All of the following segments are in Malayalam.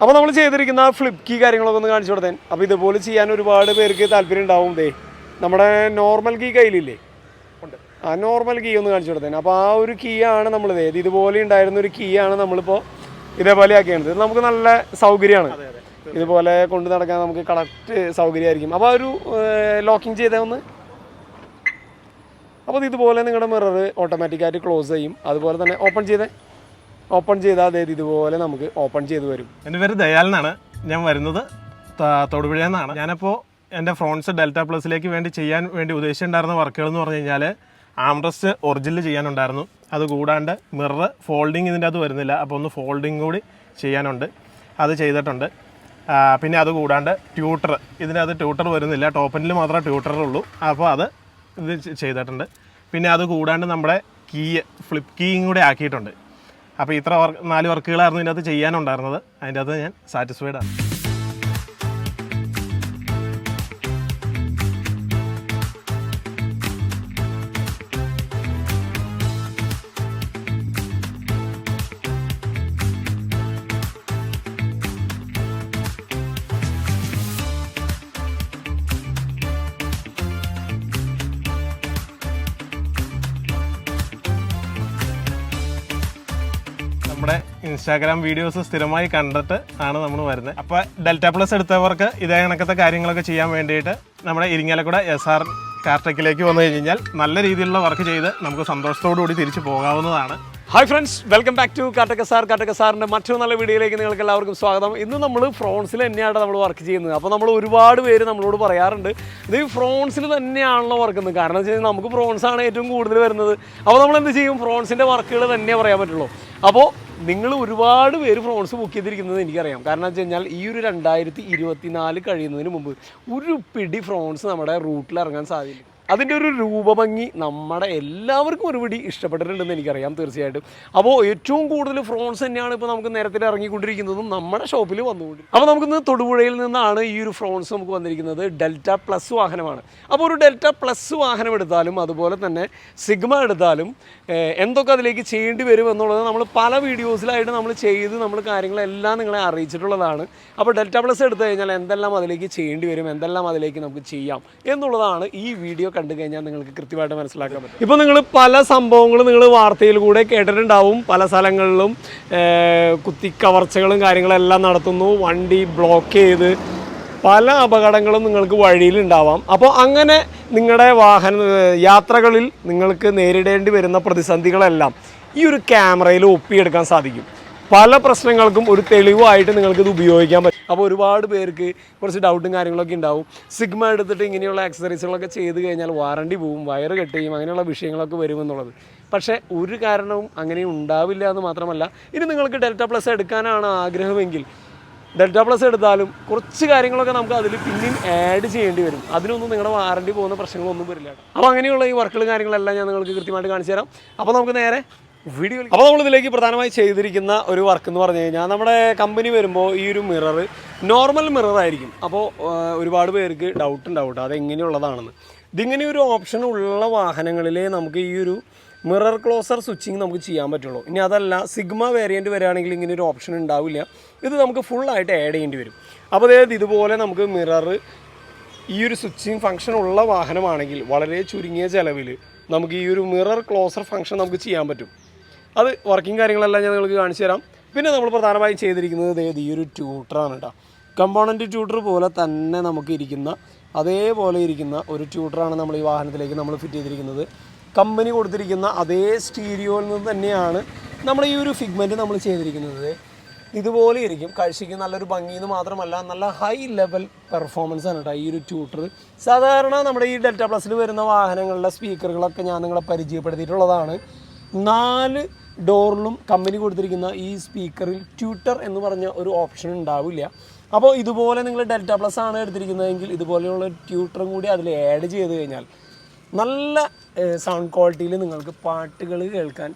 അപ്പോൾ നമ്മൾ ചെയ്തിരിക്കുന്ന ഫ്ലിപ്പ് കീ കാര്യങ്ങളൊക്കെ ഒന്ന് കാണിച്ചു കൊടുത്തേ അപ്പോൾ ഇതുപോലെ ചെയ്യാൻ ഒരുപാട് പേർക്ക് താല്പര്യം ഉണ്ടാവും ദേ. നമ്മുടെ നോർമൽ കീ കയ്യിലില്ലേ? ആ നോർമൽ കീ ഒന്ന് കാണിച്ചു കൊടുത്തേ അപ്പോൾ ആ ഒരു കീ ആണ് നമ്മൾ ഇത് ഇതുപോലെ ഉണ്ടായിരുന്ന ഒരു കീ ആണ് നമ്മളിപ്പോൾ ഇതേപോലെ ആക്കിയത് ഇത് നമുക്ക് നല്ല സൗകര്യമാണ്. ഇതുപോലെ കൊണ്ട് നടക്കാൻ നമുക്ക് കറക്റ്റ് സൗകര്യമായിരിക്കും. അപ്പോൾ ആ ഒരു ലോക്കിംഗ് ചെയ്തേ ഒന്ന്. അപ്പോൾ ഇതുപോലെ നിങ്ങളുടെ മിറർ ഓട്ടോമാറ്റിക്കായിട്ട് ക്ലോസ് ചെയ്യും. അതുപോലെ തന്നെ ഓപ്പൺ ചെയ്തേ. ഓപ്പൺ ചെയ്താൽ അതായത് ഇതുപോലെ നമുക്ക് ഓപ്പൺ ചെയ്ത് വരും. എന്റെ പേര് ദയാലെന്നാണ് ഞാൻ വരുന്നത് തൊടുപുഴ എന്നാണ് ഞാനപ്പോൾ എന്റെ ഫ്രോൺസ് ഡെൽറ്റ പ്ലസിലേക്ക് വേണ്ടി ചെയ്യാൻ വേണ്ടി ഉദ്ദേശിച്ചിട്ടുണ്ടായിരുന്ന വർക്കുകൾ എന്ന് പറഞ്ഞു കഴിഞ്ഞാൽ ആംറസ്റ്റ് ഒറിജിനൽ ചെയ്യാനുണ്ടായിരുന്നു. അത് കൂടാണ്ട് മിറർ ഫോൾഡിങ് ഇതിന്റെ അത് വരുന്നില്ല. അപ്പോൾ ഒന്ന് ഫോൾഡിങ് കൂടി ചെയ്യാനുണ്ട്. അത് ചെയ്തിട്ടുണ്ട്. പിന്നെ അത് കൂടാണ്ട് ട്യൂട്ടർ. ഇതിനകത്ത് ട്യൂട്ടർ വരുന്നില്ല. ടോപ്പനിൽ മാത്രമേ ട്യൂട്ടർ ഉള്ളൂ. അപ്പോൾ അത് ഇത് ചെയ്തിട്ടുണ്ട്. പിന്നെ അത് കൂടാണ്ട് നമ്മുടെ കീ ഫ്ലിപ്പ് കീയും കൂടി ആക്കിയിട്ടുണ്ട്. അപ്പോൾ ഇത്ര വർക്ക് നാല് വർക്കുകളായിരുന്നു ഇതിനകത്ത് ചെയ്യാനുണ്ടായിരുന്നത്. അതിന്റെ അകത്ത് ഞാൻ സാറ്റിസ്ഫൈഡ് ആണ്. ഇൻസ്റ്റാഗ്രാം വീഡിയോസ് സ്ഥിരമായി കണ്ടിട്ട് ആണ് നമ്മൾ വരുന്നത് അപ്പോൾ ഡെൽറ്റ പ്ലസ് എടുത്തവർക്ക് ഇതേ കണക്കത്തെ കാര്യങ്ങളൊക്കെ ചെയ്യാൻ വേണ്ടിയിട്ട് നമ്മുടെ ഇരിങ്ങാലക്കുട എസ് ആർ കാർട്ടെക്കിലേക്ക് വന്നു കഴിഞ്ഞാൽ നല്ല രീതിയിലുള്ള വർക്ക് ചെയ്ത് നമുക്ക് സന്തോഷത്തോടു കൂടി തിരിച്ചു പോകാവുന്നതാണ്. Hi friends welcome back to Kattakka sir Kattakka സാറിന്റെ മറ്റൊരു നല്ല വീഡിയോയിലേക്ക് നിങ്ങൾക്ക് എല്ലാവർക്കും സ്വാഗതം. ഇന്ന് നമ്മൾ ഫ്രോൺസിൽ തന്നെയാണ് നമ്മൾ വർക്ക് ചെയ്യുന്നത്. അപ്പോൾ നമ്മൾ ഒരുപാട് പേര് നമ്മളോട് പറയാറുണ്ട് ഇത് ഈ ഫ്രോൺസിൽ തന്നെയാണല്ലോ വർക്കുന്നത് കാരണം വെച്ച് കഴിഞ്ഞാൽ നമുക്ക് ഫ്രോൺസാണ് ഏറ്റവും കൂടുതൽ വരുന്നത്. അപ്പോൾ നമ്മൾ എന്ത് ചെയ്യും ഫ്രോൺസിന്റെ വർക്കുകൾ തന്നെ പറയാൻ പറ്റുള്ളൂ. അപ്പോൾ നിങ്ങൾ ഒരുപാട് പേര് ഫ്രോൺസ് ബുക്ക് ചെയ്തിരിക്കുന്നത് എനിക്കറിയാം. കാരണം വെച്ച് കഴിഞ്ഞാൽ ഈ ഒരു രണ്ടായിരത്തി ഇരുപത്തിനാല് കഴിയുന്നതിന് മുമ്പ് ഒരു പിടി ഫ്രോൺസ് നമ്മുടെ റൂട്ടിൽ ഇറങ്ങാൻ സാധ്യത അതിന്റെ ഒരു രൂപഭംഗി നമ്മുടെ എല്ലാവർക്കും ഒരുപിടി ഇഷ്ടപ്പെട്ടിട്ടുണ്ടെന്ന് എനിക്കറിയാം തീർച്ചയായിട്ടും. അപ്പോൾ ഏറ്റവും കൂടുതൽ ഫ്രോൺസ് തന്നെയാണ് ഇപ്പോൾ നമുക്ക് നേരത്തിൽ ഇറങ്ങിക്കൊണ്ടിരിക്കുന്നതും നമ്മുടെ ഷോപ്പിൽ വന്നുകൊണ്ട്. അപ്പോൾ നമുക്കിന്ന് തൊടുപുഴയിൽ നിന്നാണ് ഈ ഒരു ഫ്രോൺസ് നമുക്ക് വന്നിരിക്കുന്നത്. ഡെൽറ്റ പ്ലസ് വാഹനമാണ്. അപ്പോൾ ഒരു ഡെൽറ്റ പ്ലസ് വാഹനം എടുത്താലും അതുപോലെ തന്നെ സിഗ്മ എടുത്താലും എന്തൊക്കെ അതിലേക്ക് ചെയ്യേണ്ടി വരും എന്നുള്ളത് നമ്മൾ പല വീഡിയോസിലായിട്ട് നമ്മൾ ചെയ്ത് നമ്മൾ കാര്യങ്ങളെല്ലാം നിങ്ങളെ അറിയിച്ചിട്ടുള്ളതാണ്. അപ്പോൾ ഡെൽറ്റ പ്ലസ് എടുത്തു കഴിഞ്ഞാൽ എന്തെല്ലാം അതിലേക്ക് ചെയ്യേണ്ടി വരും എന്തെല്ലാം അതിലേക്ക് നമുക്ക് ചെയ്യാം എന്നുള്ളതാണ് ഈ വീഡിയോ കണ്ടു കഴിഞ്ഞാൽ നിങ്ങൾക്ക് കൃത്യമായിട്ട് മനസ്സിലാക്കാൻ പറ്റും. ഇപ്പോൾ നിങ്ങൾ പല സംഭവങ്ങളും നിങ്ങൾ വാർത്തയിൽ കൂടെ കേട്ടിട്ടുണ്ടാവും. പല സ്ഥലങ്ങളിലും കുത്തിക്കവർച്ചകളും കാര്യങ്ങളെല്ലാം നടത്തുന്നു. വണ്ടി ബ്ലോക്ക് ചെയ്ത് പല അപകടങ്ങളും നിങ്ങൾക്ക് വഴിയിലുണ്ടാവാം. അപ്പോൾ അങ്ങനെ നിങ്ങളുടെ വാഹന യാത്രകളിൽ നിങ്ങൾക്ക് നേരിടേണ്ടി വരുന്ന പ്രതിസന്ധികളെല്ലാം ഈ ഒരു ക്യാമറയിൽ ഒപ്പിയെടുക്കാൻ സാധിക്കും. പല പ്രശ്നങ്ങൾക്കും ഒരു തെളിവായിട്ട് നിങ്ങൾക്ക് ഇത് ഉപയോഗിക്കാൻ പറ്റും. അപ്പോൾ ഒരുപാട് പേർക്ക് കുറച്ച് ഡൗട്ടും കാര്യങ്ങളൊക്കെ ഉണ്ടാവും. സിഗ്മ എടുത്തിട്ട് ഇങ്ങനെയുള്ള ആക്സസറീസുകളൊക്കെ ചെയ്ത് കഴിഞ്ഞാൽ വാറണ്ടി പോവും വയറ് കെട്ടുകയും അങ്ങനെയുള്ള വിഷയങ്ങളൊക്കെ വരുമെന്നുള്ളത് പക്ഷേ ഒരു കാരണവും അങ്ങനെ ഉണ്ടാവില്ല എന്ന് മാത്രമല്ല ഇനി നിങ്ങൾക്ക് ഡെൽറ്റ പ്ലസ് എടുക്കാനാണ് ആഗ്രഹമെങ്കിൽ ഡെൽറ്റ പ്ലസ് എടുത്താലും കുറച്ച് കാര്യങ്ങളൊക്കെ നമുക്ക് അതിൽ പിന്നെയും ആഡ് ചെയ്യേണ്ടി വരും. അതിനൊന്നും നിങ്ങളുടെ വാറണ്ടി പോകുന്ന പ്രശ്നങ്ങളൊന്നും വരില്ല. അപ്പോൾ അങ്ങനെയുള്ള ഈ വർക്കുകളും കാര്യങ്ങളെല്ലാം ഞാൻ നിങ്ങൾക്ക് കൃത്യമായിട്ട് കാണിച്ചു തരാം. അപ്പോൾ നമുക്ക് നേരെ വീഡിയോ അപ്പോൾ നമ്മൾ ഇതിലേക്ക് പ്രധാനമായി ചെയ്തിരിക്കുന്ന ഒരു വർക്ക് എന്ന് പറഞ്ഞു കഴിഞ്ഞാൽ നമ്മുടെ കമ്പനി വരുമ്പോൾ ഈ ഒരു മിറർ നോർമൽ മിറർ ആയിരിക്കും. അപ്പോൾ ഒരുപാട് പേർക്ക് ഡൗട്ട് ഉണ്ടാവും അത് എങ്ങനെയുള്ളതാണെന്ന് ഇതിങ്ങനെ ഒരു ഓപ്ഷൻ ഉള്ള വാഹനങ്ങളിലേ നമുക്ക് ഈ ഒരു മിറർ ക്ലോസർ സ്വിച്ചിങ് നമുക്ക് ചെയ്യാൻ പറ്റുള്ളൂ. ഇനി അതല്ല സിഗ്മ വേരിയന്റ് വരികയാണെങ്കിൽ ഇങ്ങനെ ഒരു ഓപ്ഷൻ ഉണ്ടാവില്ല. ഇത് നമുക്ക് ഫുള്ളായിട്ട് ആഡ് ചെയ്യേണ്ടി വരും. അപ്പോൾ അതായത് ഇതുപോലെ നമുക്ക് മിറർ ഈ ഒരു സ്വിച്ചിങ് ഫംഗ്ഷൻ ഉള്ള വാഹനമാണെങ്കിൽ വളരെ ചുരുങ്ങിയ ചിലവിൽ നമുക്ക് ഈ ഒരു മിറർ ക്ലോസർ ഫംഗ്ഷൻ നമുക്ക് ചെയ്യാൻ പറ്റും. അത് വർക്കിംഗ് കാര്യങ്ങളെല്ലാം ഞാൻ നിങ്ങൾക്ക് കാണിച്ചു തരാം. പിന്നെ നമ്മൾ പ്രധാനമായും ചെയ്തിരിക്കുന്നത് ഈ ഒരു ട്യൂട്ടറാണ് കേട്ടോ കമ്പോണന്റ് ട്യൂട്ടർ പോലെ തന്നെ നമുക്ക് ഇരിക്കുന്ന അതേപോലെ ഇരിക്കുന്ന ഒരു ട്യൂട്ടറാണ് നമ്മൾ ഈ വാഹനത്തിലേക്ക് നമ്മൾ ഫിറ്റ് ചെയ്തിരിക്കുന്നത്. കമ്പനി കൊടുത്തിരിക്കുന്ന അതേ സ്റ്റീരിയോയിൽ നിന്ന് തന്നെയാണ് നമ്മൾ ഈ ഒരു ഫിഗ്മെന്റ് നമ്മൾ ചെയ്തിരിക്കുന്നത്. ഇതുപോലെ ഇരിക്കും. കാഴ്ചയ്ക്ക് നല്ലൊരു ഭംഗിന്ന് മാത്രമല്ല നല്ല ഹൈ ലെവൽ പെർഫോമൻസ് ആണ് കേട്ടോ ഈ ഒരു ട്യൂട്ടർ സാധാരണ നമ്മുടെ ഈ ഡെൽറ്റ പ്ലസിൽ വരുന്ന വാഹനങ്ങളുടെ സ്പീക്കറുകളൊക്കെ ഞാൻ നിങ്ങളെ പരിചയപ്പെടുത്തിയിട്ടുള്ളതാണ്. നാല് ഡോറിലും കമ്പനി കൊടുത്തിരിക്കുന്ന ഈ സ്പീക്കറിൽ ട്യൂട്ടർ എന്ന് പറഞ്ഞ ഒരു ഓപ്ഷൻ ഉണ്ടാവില്ല. അപ്പോൾ ഇതുപോലെ നിങ്ങൾ ഡെൽറ്റ പ്ലസ് ആണ് എടുത്തിരിക്കുന്നതെങ്കിൽ ഇതുപോലെയുള്ള ട്യൂട്ടറും കൂടി അതിൽ ആഡ് ചെയ്ത് കഴിഞ്ഞാൽ നല്ല സൗണ്ട് ക്വാളിറ്റിയിൽ നിങ്ങൾക്ക് പാട്ടുകൾ കേൾക്കാൻ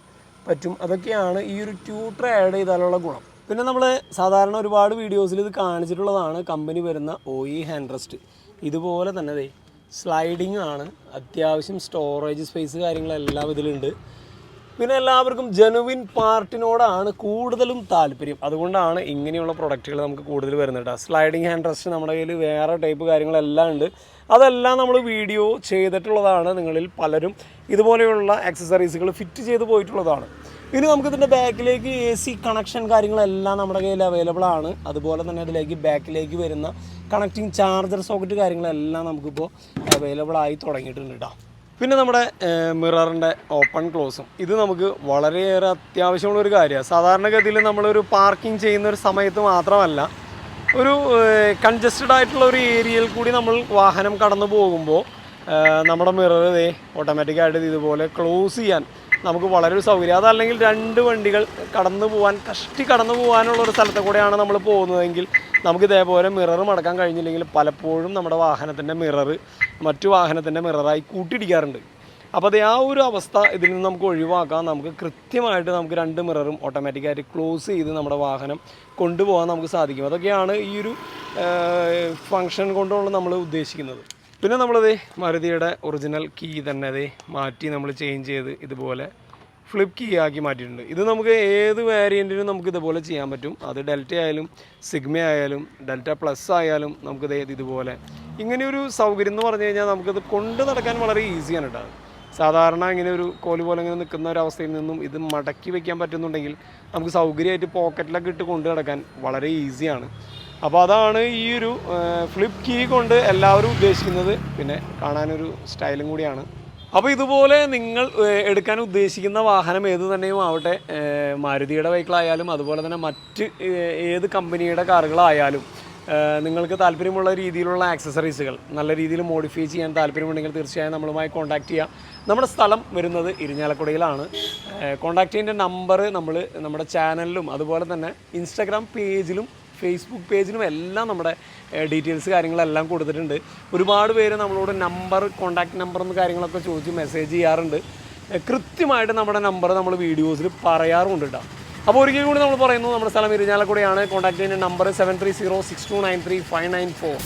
പറ്റും. അതൊക്കെയാണ് ഈ ഒരു ട്യൂട്ടർ ആഡ് ചെയ്താലുള്ള ഗുണം. പിന്നെ നമ്മൾ സാധാരണ ഒരുപാട് വീഡിയോസിൽ ഇത് കാണിച്ചിട്ടുള്ളതാണ് കമ്പനി വരുന്ന ഇ ഹാൻഡ് റെസ്റ്റ് ഇതുപോലെ തന്നെ സ്ലൈഡിങ് ആണ്. അത്യാവശ്യം സ്റ്റോറേജ് സ്പേസ് കാര്യങ്ങളെല്ലാം ഇതിലുണ്ട്. പിന്നെ എല്ലാവർക്കും ജനുവിൻ പാർട്ടിനോടാണ് കൂടുതലും താല്പര്യം. അതുകൊണ്ടാണ് ഇങ്ങനെയുള്ള പ്രൊഡക്റ്റുകൾ നമുക്ക് കൂടുതൽ വരുന്നത് കേട്ടോ സ്ലൈഡിങ് ഹാൻഡ് റെസ്റ്റ് നമ്മുടെ കയ്യിൽ വേറെ ടൈപ്പ് കാര്യങ്ങളെല്ലാം ഉണ്ട്. അതെല്ലാം നമ്മൾ വീഡിയോ ചെയ്തിട്ടുള്ളതാണ് നിങ്ങളിൽ പലരും. ഇതുപോലെയുള്ള ആക്സസറീസുകൾ ഫിറ്റ് ചെയ്ത് പോയിട്ടുള്ളതാണ്. ഇനി നമുക്ക് ഇതിന്റെ ബാക്കിലേക്ക് എ സി കണക്ഷൻ കാര്യങ്ങളെല്ലാം നമ്മുടെ കയ്യിൽ അവൈലബിൾ ആണ്. അതുപോലെ തന്നെ അതിലേക്ക് ബാക്കിലേക്ക് വരുന്ന കണക്റ്റിംഗ് ചാർജർ സോക്കറ്റ് കാര്യങ്ങളെല്ലാം നമുക്കിപ്പോൾ അവൈലബിൾ ആയി തുടങ്ങിയിട്ടുണ്ട് കേട്ടോ പിന്നെ നമ്മുടെ മിററിന്റെ ഓപ്പൺ ക്ലോസും. ഇത് നമുക്ക് വളരെയേറെ അത്യാവശ്യമുള്ളൊരു കാര്യമാണ്. സാധാരണഗതിയിൽ നമ്മളൊരു പാർക്കിംഗ് ചെയ്യുന്ന ഒരു സമയത്ത് മാത്രമല്ല ഒരു കൺജസ്റ്റഡ് ആയിട്ടുള്ള ഒരു ഏരിയയിൽ കൂടി നമ്മൾ വാഹനം കടന്നു പോകുമ്പോൾ നമ്മുടെ മിറർ ഇതേ ഓട്ടോമാറ്റിക്കായിട്ട് ഇതുപോലെ ക്ലോസ് ചെയ്യാൻ നമുക്ക് വളരെ ഒരു സൗകര്യം. അതല്ലെങ്കിൽ രണ്ട് വണ്ടികൾ കടന്നു പോകാൻ കഷ്ടി കടന്നു പോകാനുള്ള ഒരു സ്ഥലത്തെ കൂടെയാണ് നമ്മൾ പോകുന്നതെങ്കിൽ നമുക്ക് ഇതേപോലെ മിറർ മടക്കാൻ കഴിഞ്ഞില്ലെങ്കിൽ പലപ്പോഴും നമ്മുടെ വാഹനത്തിന്റെ മിറർ മറ്റു വാഹനത്തിന്റെ മിററായി കൂട്ടിയിടിക്കാറുണ്ട്. അപ്പോൾ അത് ആ ഒരു അവസ്ഥ ഇതിൽ നിന്ന് നമുക്ക് ഒഴിവാക്കാം. നമുക്ക് കൃത്യമായിട്ട് നമുക്ക് രണ്ട് മിററും ഓട്ടോമാറ്റിക്കായിട്ട് ക്ലോസ് ചെയ്ത് നമ്മുടെ വാഹനം കൊണ്ടുപോകാൻ നമുക്ക് സാധിക്കും. അതൊക്കെയാണ് ഈ ഒരു ഫങ്ഷൻ കൊണ്ടുള്ള നമ്മൾ ഉദ്ദേശിക്കുന്നത്. പിന്നെ നമ്മളത് മാരുതിയുടെ ഒറിജിനൽ കീ തന്നെ അത് മാറ്റി നമ്മൾ ചേഞ്ച് ചെയ്ത് ഇതുപോലെ ഫ്ലിപ്പ് കീ ആക്കി മാറ്റിയിട്ടുണ്ട്. ഇത് നമുക്ക് ഏത് വേരിയന്റിനും നമുക്ക് ഇതുപോലെ ചെയ്യാൻ പറ്റും. അത് ഡെൽറ്റ ആയാലും സിഗ്മ ആയാലും ഡെൽറ്റ പ്ലസ് ആയാലും നമുക്കിത് ഇതുപോലെ. ഇങ്ങനെയൊരു സൗകര്യം എന്ന് പറഞ്ഞു കഴിഞ്ഞാൽ നമുക്കിത് കൊണ്ട് നടക്കാൻ വളരെ ഈസിയാണ് കേട്ടോ സാധാരണ ഇങ്ങനെ ഒരു കോൽ പോലെ ഇങ്ങനെ നിൽക്കുന്ന ഒരു അവസ്ഥയിൽ നിന്നും ഇത് മടക്കി വെക്കാൻ പറ്റുന്നുണ്ടെങ്കിൽ നമുക്ക് സൗകര്യമായിട്ട് പോക്കറ്റിലൊക്കെ ഇട്ട് കൊണ്ട് നടക്കാൻ വളരെ ഈസിയാണ് അപ്പോൾ അതാണ് ഈ ഒരു ഫ്ലിപ്പ് കീ കൊണ്ട് എല്ലാവരും ഉദ്ദേശിക്കുന്നത്. പിന്നെ കാണാനൊരു സ്റ്റൈലും കൂടിയാണ്. അപ്പോൾ ഇതുപോലെ നിങ്ങൾ എടുക്കാൻ ഉദ്ദേശിക്കുന്ന വാഹനം ഏത് തന്നെയും ആവട്ടെ മാരുതിയുടെ വെഹിക്കിളായാലും അതുപോലെ തന്നെ മറ്റ് ഏത് കമ്പനിയുടെ കാറുകളായാലും നിങ്ങൾക്ക് താല്പര്യമുള്ള രീതിയിലുള്ള ആക്സസറീസുകൾ നല്ല രീതിയിൽ മോഡിഫൈ ചെയ്യാൻ താല്പര്യമുണ്ടെങ്കിൽ തീർച്ചയായും നമ്മളുമായി കോൺടാക്റ്റ് ചെയ്യാം. നമ്മുടെ സ്ഥലം വരുന്നത് ഇരിഞ്ഞാലക്കുടയിലാണ്. കോൺടാക്റ്റ് ചെയ്യേണ്ട നമ്പർ നമ്മൾ നമ്മുടെ ചാനലിലും അതുപോലെ തന്നെ ഇൻസ്റ്റാഗ്രാം പേജിലും ഫേസ്ബുക്ക് പേജിനും എല്ലാം നമ്മുടെ ഡീറ്റെയിൽസ് കാര്യങ്ങളെല്ലാം കൊടുത്തിട്ടുണ്ട്. ഒരുപാട് പേര് നമ്മളോട് നമ്പർ കോൺടാക്ട് നമ്പർ എന്ന് കാര്യങ്ങളൊക്കെ ചോദിച്ച് മെസ്സേജ് ചെയ്യാറുണ്ട്. കൃത്യമായിട്ട് നമ്മുടെ നമ്പർ നമ്മൾ വീഡിയോസിൽ പറയാറുമുണ്ട് കേട്ടോ അപ്പോൾ ഒരിക്കൽ കൂടി നമ്മൾ പറയുന്നു നമ്മുടെ സ്ഥലം ഇരിഞ്ഞാലക്കുടയാണ്. കോൺടാക്ട് ചെയ്യുന്ന number seven three zero six two nine three five nine four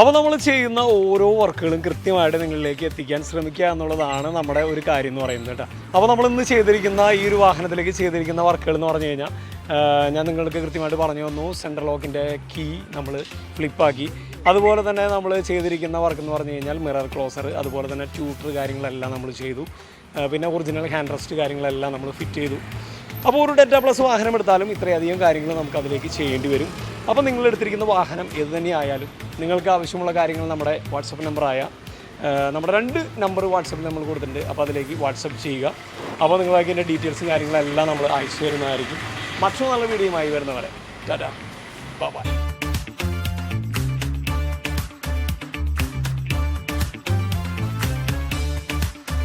അപ്പോൾ നമ്മൾ ചെയ്യുന്ന ഓരോ വർക്കുകളും കൃത്യമായിട്ട് നിങ്ങളിലേക്ക് എത്തിക്കാൻ ശ്രമിക്കുക എന്നുള്ളതാണ് നമ്മുടെ ഒരു കാര്യം എന്ന് പറയുന്നത് കേട്ടോ. അപ്പോൾ നമ്മൾ ഇന്ന് ചെയ്തിരിക്കുന്ന ഈ ഒരു വാഹനത്തിലേക്ക് ചെയ്തിരിക്കുന്ന വർക്കുകൾ എന്ന് പറഞ്ഞു കഴിഞ്ഞാൽ ഞാൻ നിങ്ങൾക്ക് കൃത്യമായിട്ട് പറഞ്ഞു തന്നു. സെൻട്രൽ ലോക്കിന്റെ കീ നമ്മൾ ഫ്ലിപ്പാക്കി അതുപോലെ തന്നെ നമ്മൾ ചെയ്തിരിക്കുന്ന വർക്ക് എന്ന് പറഞ്ഞു കഴിഞ്ഞാൽ മിറർ ക്ലോസർ അതുപോലെ തന്നെ ട്യൂട്ടർ കാര്യങ്ങളെല്ലാം നമ്മൾ ചെയ്തു. പിന്നെ ഒറിജിനൽ ഹാൻഡ് റെസ്റ്റ് കാര്യങ്ങളെല്ലാം നമ്മൾ ഫിറ്റ് ചെയ്തു. അപ്പോൾ ഒരു ഡെറ്റ പ്ലസ് വാഹനം എടുത്താലും ഇത്രയധികം കാര്യങ്ങൾ നമുക്ക് അതിലേക്ക് ചെയ്യേണ്ടി വരും. അപ്പോൾ നിങ്ങൾ എടുത്തിരിക്കുന്ന വാഹനം ഏത് തന്നെയായാലും നിങ്ങൾക്ക് ആവശ്യമുള്ള കാര്യങ്ങൾ നമ്മുടെ വാട്സപ്പ് നമ്പറായ നമ്മുടെ രണ്ട് നമ്പർ വാട്സപ്പിൽ നമ്മൾ കൊടുത്തിട്ടുണ്ട്. അപ്പോൾ അതിലേക്ക് വാട്സപ്പ് ചെയ്യുക. അപ്പോൾ നിങ്ങൾക്ക് അതിന്റെ ഡീറ്റെയിൽസും കാര്യങ്ങളെല്ലാം നമ്മൾ അയച്ചു തരുന്നതായിരിക്കും. മറ്റൊരു നല്ല വീഡിയോയുമായി വരുന്നവരെ. ടാറ്റാ. ബൈ